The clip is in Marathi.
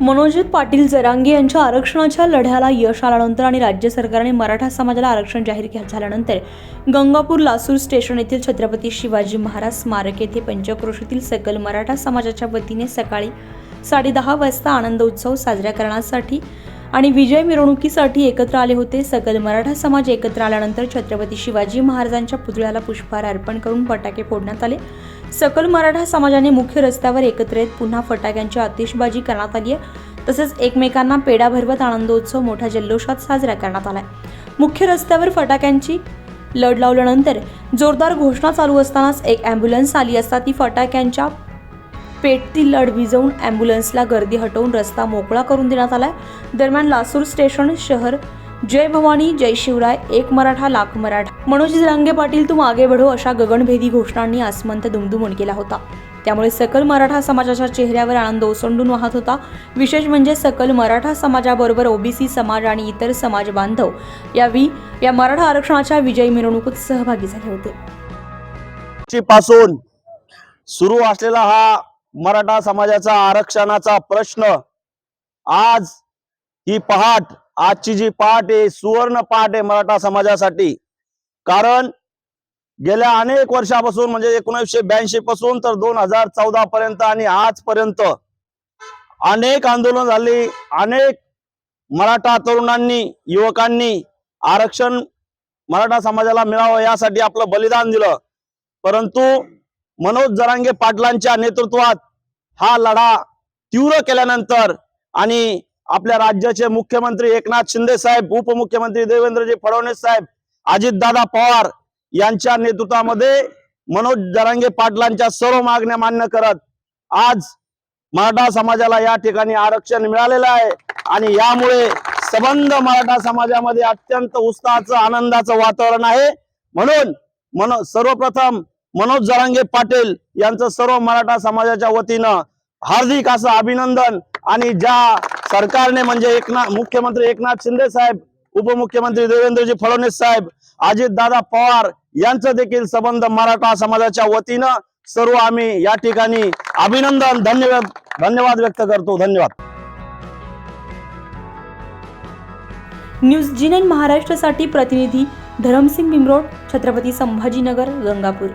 मनोजित पाटील जरांगे यांच्या आरक्षणाच्या लढ्याला यश आल्यानंतर आणि राज्य सरकारने मराठा समाजाला आरक्षण जाहीर के- झाल्यानंतर गंगापूर लासूर स्टेशन येथील छत्रपती शिवाजी महाराज स्मारक येथे पंचक्रोशीतील सकल मराठा समाजाच्या वतीने सकाळी साडेदहा वाजता आनंद उत्सव साजरा करण्यासाठी आणि विजय मिरवणुकीसाठी एकत्र आले होते. सकल मराठा समाज एकत्र आल्यानंतर छत्रपती शिवाजी महाराजांच्या पुतळ्याला पुष्पहार अर्पण करून फटाके फोडण्यात आले. सकल मराठा समाजाने मुख्य रस्त्यावर एकत्र येत पुन्हा फटाक्यांची आतिषबाजी करण्यात आली आहे. तसेच एकमेकांना पेढा भरवत आनंदोत्सव मोठ्या जल्लोषात साजरा करण्यात आला मुख्य रस्त्यावर फटाक्यांची लढ लावल्यानंतर जोरदार घोषणा चालू असतानाच एक ॲम्ब्युलन्स आली असता ती फटाक्यांच्या पेटती लढ विजवून ॲम्ब्युलन्सला गर्दी हटवून रस्ता मोकळा करून देण्यात आलाय. दरम्यान लासूर स्टेशन शहर जय भवानी जय शिवराय एक मराठा लाख मराठा. मनोज जरांगे पाटील तू आगे बढो अशा गगनभेदी घोषणांनी आसमंत दुमदुमून केला होता. त्यामुळे सकल मराठा समाजाच्या चेहऱ्यावर आनंद ओसंडून वाहत होता. विशेष म्हणजे सकल मराठा समाजाबरोबर ओबीसी समाज आणि इतर समाज बांधव या या मराठा आरक्षणाच्या विजयी मिरवणुकीत सहभागी झाले होते. पासून सुरू असलेला हा मराठा समाजाचा आरक्षणाचा प्रश्न. आज ही पहाट आजची जी पहाट आहे सुवर्ण पहाट आहे मराठा समाजासाठी. कारण गेल्या अनेक वर्षापासून म्हणजे एकोणीसशे ब्याऐंशी पासून तर दोन हजार चौदा पर्यंत आणि आजपर्यंत अनेक आंदोलन झाली. अनेक मराठा तरुणांनी युवकांनी आरक्षण मराठा समाजाला मिळावं यासाठी आपलं बलिदान दिलं. परंतु मनोज जरांगे पाटलांच्या नेतृत्वात हा लढा तीव्र केल्यानंतर आणि आपल्या राज्याचे मुख्यमंत्री एकनाथ शिंदे साहेब उपमुख्यमंत्री देवेंद्रजी फडणवीस साहेब अजितदादा पवार यांच्या नेतृत्वामध्ये मनोज जरांगे पाटलांच्या सर्व मागण्या मान्य करत आज मराठा समाजाला या ठिकाणी आरक्षण मिळालेलं आहे. आणि यामुळे सबंध मराठा समाजामध्ये अत्यंत उत्साहाचं आनंदाचं वातावरण आहे. म्हणून मनो सर्वप्रथम मनोज जरांगे पाटील यांचं सर्व मराठा समाजाच्या वतीनं हार्दिक असं अभिनंदन. आणि ज्या सरकारने म्हणजे एकनाथ मुख्यमंत्री एकनाथ शिंदे साहेब उपमुख्यमंत्री देवेंद्रजी फडणवीस साहेब अजित दादा पवार यांचं देखील संबंध मराठा समाजाच्या वतीनं सर्व आम्ही या ठिकाणी अभिनंदन धन्यवाद धन्यवाद व्यक्त करतो. धन्यवाद. न्यूज जिनेन महाराष्ट्रासाठी प्रतिनिधी धरमसिंग बिमरोड छत्रपती संभाजीनगर गंगापूर.